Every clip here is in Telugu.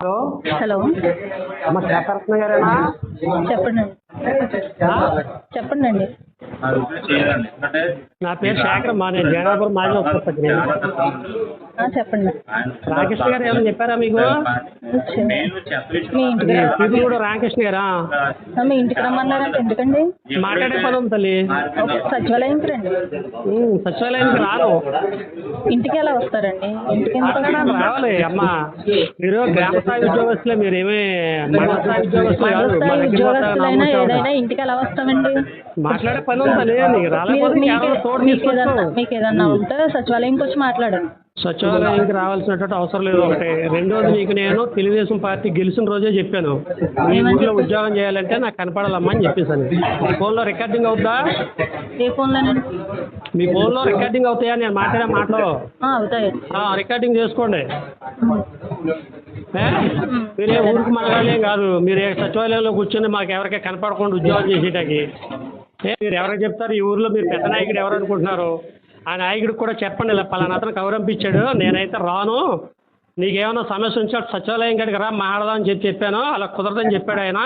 హలో. హలో. అమ్మ చెప్పండి. చెప్పండి అండి. నా పేరు శేఖర్ మా నేను జగన్నాపురం మాజీ ఉపసర్పంచిని ఆ, చెప్పండి. రామకృష్ణ గారు ఏమైనా చెప్పారా మీకు? పీపుల్ కూడా రామకృష్ణ గారా? మీ ఇంటికి రమ్మన్నారంటే ఎందుకండి? మాట్లాడే పని ఉంది తల్లి. ఓకే సచివాలయంకి రండి. సచివాలయానికి రాను. ఇంటికి ఎలా వస్తారండి? ఇంటికి? రావాలి? అమ్మా. మీరు గ్రామ స్థాయి ఉద్యోగస్తులే మీరు ఏమి మండల స్థాయి ఉద్యోగస్తులు కాదు. మా దగ్గర. ఏదైనా ఇంటికి ఎలా వస్తామండి? మాట్లాడే పని మీకు ఏదన్నా ఉంటే సచివాలయంకి వచ్చి మాట్లాడండి. సచివాలయానికి రావాల్సినటువంటి అవసరం లేదు. ఒకటి రెండోది నీకు నేను తెలుగుదేశం పార్టీ గెలిచిన రోజే చెప్పాను. ఊళ్ళో ఉద్యోగం చేయాలంటే నాకు కనపడాలమ్మా అని చెప్పేసాను. మీ ఫోన్లో రికార్డింగ్ అవుద్దా? ఏ ఫోన్లోనండి మీ ఫోన్లో రికార్డింగ్ అవుతాయా? నేను మాట్లాడే మాటలు. అవుతాయి. రికార్డింగ్ చేసుకోండి. ఏ? మీరే ఊరికి మనగాలేం కాదు. మీరు సచివాలయంలో కూర్చొని మాకు ఎవరికీ కనపడకుండా ఉద్యోగం చేసేటానికి? మీరు ఎవరికి చెప్తారు ఈ ఊర్లో మీరు పెద్ద నాయకుడు ఎవరు అనుకుంటున్నారు? ఆ నాయకుడికి కూడా చెప్పండి ఇలా పలానా అతను కౌరంపించాడు నేనైతే రాను. నీకేమైనా సమస్య ఉంటే అటు సచివాలయం కాడికి రా మాట్లాడదాం అని చెప్పి చెప్పాను అలా కుదరదని చెప్పాడు ఆయన.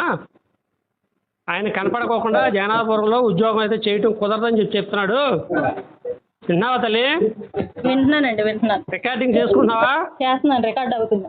ఆయన కనపడకోకుండా జగన్నాథపురంలో ఉద్యోగం అయితే చేయటం కుదరదని చెప్పి చెప్తున్నాడు. విన్నావా తల్లి? వింటున్నానండి వింటున్నాను. రికార్డింగ్ చేసుకుంటున్నావా? చేస్తున్నాను రికార్డ్ అవుతుంది.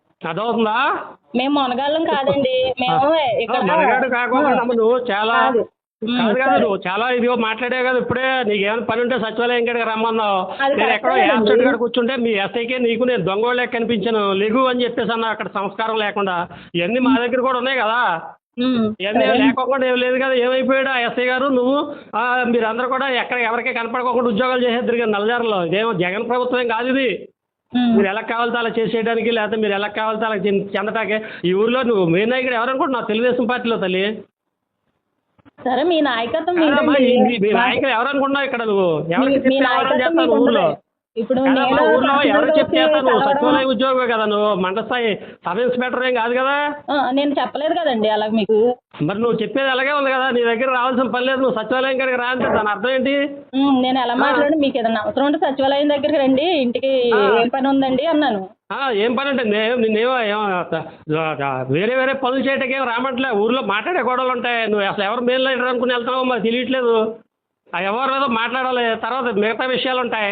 ఉమ్. అదవుతుందా మేము మునగాళ్ళం కాదండి. మేము ఇక్కడ మనగాడు కాకుండా నువ్వు చాలా కాదు. కాదు. నువ్వు. చాలా ఇదిగో మాట్లాడే కదా ఇప్పుడే. నీకు ఏమైనా పని ఉంటే సచివాలయం కాడికి రమ్మన్నావు. నేను ఎక్కడో. కాడ కూర్చుంటే మీ ఎస్ఐకే నీకు నేను దొంగోళ్ళే కనిపించాను. లెగు అని చెప్పేసి అన్న అక్కడ సంస్కారం లేకుండా. ఇవన్నీ మా దగ్గర కూడా ఉన్నాయి కదా. ఇవన్నీ. లేకోకుండా ఏం లేదు కదా. ఏమైపోయాడు ఆ ఎస్ఐ గారు? నువ్వు మీరందరూ కూడా ఎక్కడ ఎవరికీ కనపడకోకుండా ఉద్యోగాలు చేసేద్దరు కదా నల్లజారులో ఇదేమో జగన్ ప్రభుత్వం కాదు ఇది. మీరు ఎలా కావాలితే అలా చేసేయడానికి లేకపోతే మీరు ఎలా కావాలితే అలా చెంద- చెందటానికి ఈ ఊర్లో నువ్వు మెయిన్ నాయకుడు ఎవరనుకుంటున్నావు తెలుగుదేశం పార్టీలో తల్లి. సరే మీ నాయకత్వం మీ- మీ ఎవరనుకుంటున్నావు ఇక్కడ నువ్వు? ఎవరికి మీ- మీ ఊర్లో. ఇప్పుడు ఊర్లో సచివాలయం ఉద్యోగమే కదా నువ్వు. మండల స్థాయి సబ్ ఇన్స్పెక్టర్ ఏం కాదు కదా? నేను చెప్పలేదు కదండి అలా మీకు. మరి నువ్వు చెప్పేది అలాగే ఉంది కదా? నీ దగ్గర రావాల్సిన పని లేదు. నువ్వు సచివాలయం కాడికి రా అంటే దాని అర్థం ఏంటి? నేను ఎలా మాట్లాడి మీకు ఏదైనా అవసరం ఉంటే సచివాలయం దగ్గరికి రండి. ఇంటికి. ఏం పని ఉందండి అన్నాను. ఆ, ఏం పని అంటే నేను నిన్నేమో వేరే వేరే పనులు చేయటానికి ఏం రామట్లే ఊర్లో మాట్లాడే గొడవలు ఉంటాయి. నువ్వు అసలు ఎవరు లీడర్ అనుకుని వెళ్తున్నావో మరి తెలియట్లేదు. ఆ ఎవరు ఏదో మాట్లాడాలి. తర్వాత మిగతా విషయాలు ఉంటాయి.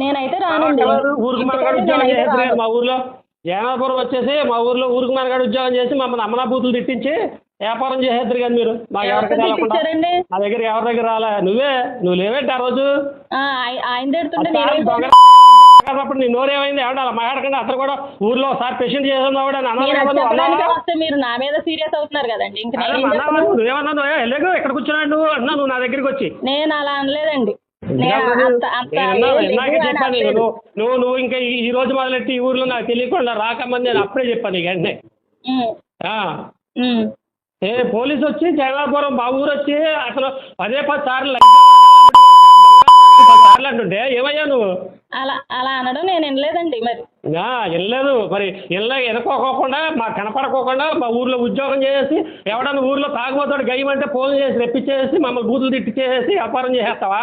నేనైతే రానండి. మా ఊర్లో జగన్నాథపురం వచ్చేసి మా ఊర్లో ఊరికి మనగాడు ఉద్యోగం చేసి మమ్మల్ని అమ్మనా బూతులు తిట్టించి వ్యాపారం చేసేద్దరు కానీ మీరు? మాకు ఎవరికి? మా దగ్గర ఎవరి దగ్గర రాలే? నువ్వే? నువ్వు లేవేంటి ఆ రోజు? అప్పుడు నీ నోరేమైంది? ఎవడ అలా మాట్లాడకుండా అతను కూడా ఊర్లో ఒకసారి పేషెంట్ చేసిన వాడు అని అన్నావు నేను కదా అది నువ్వు చెప్పడానికి అన్నావా? వస్తే మీరు నా మీద సీరియస్ అవుతున్నారు కదండి? నువ్వేమన్నా నువ్వు వెళ్ళకు ఎక్కడ కూర్చున్నాడు నువ్వు? అన్నా నువ్వు నా దగ్గరికి వచ్చి. నేను అలా అనలేదండి. చెప్పాను. నువ్వు నువ్వు నువ్వు ఇంకా ఈ రోజు మొదలెట్టి ఈ ఊర్లో నాకు తెలియకుండా రాకమని నేను అప్పుడే చెప్పాను నీకు వెంటనే. ఏ పోలీసు వచ్చి జగన్నాపురం మా ఊరు వచ్చి అసలు పదే పది సార్లు సార్లు అంటుంటే ఏమయ్యా నువ్వు? అలా అలా అనడం నేను వినలేదండి మరి. ఆ, వెళ్ళలేదు మరి వెళ్ళ వెనుకోకోకుండా మా కనపడకోకుండా మా ఊర్లో ఉద్యోగం చేసి ఎవడన్నా ఊర్లో తాగుబోతాడు గయ్యమంటే ఫోన్ చేసి రెప్పించేసి మమ్మల్ని బూతులు తిట్టించేసి వ్యాపారం చేసేస్తావా?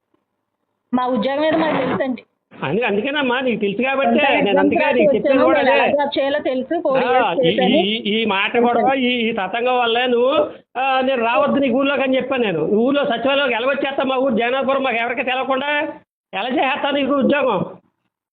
మా ఉద్యోగం మీద మాకు తెలుసండి. అందుకే అందుకేనమ్మా నీకు తెలుసు కాబట్టి నేను అందుకే నీకు కూడా అదే. చేయాలో తెలుసు ఫోర్ ఆ, ఇయర్స్ ఈ- చేశాను. ఈ- ఈ మాట కూడా ఈ ఈ తతంగం వల్లే నువ్వు ఆ, నేను రావద్దు నీకు ఊర్లోకి అని చెప్పాను నేను. ఊర్లో సచివాలయంకి ఎలాగొచ్చేస్తా మా ఊరు? జగన్నాథపురం మాకు ఎవరికి తెలవకుండా ఎలా చేస్తాను నీకు ఉద్యోగం?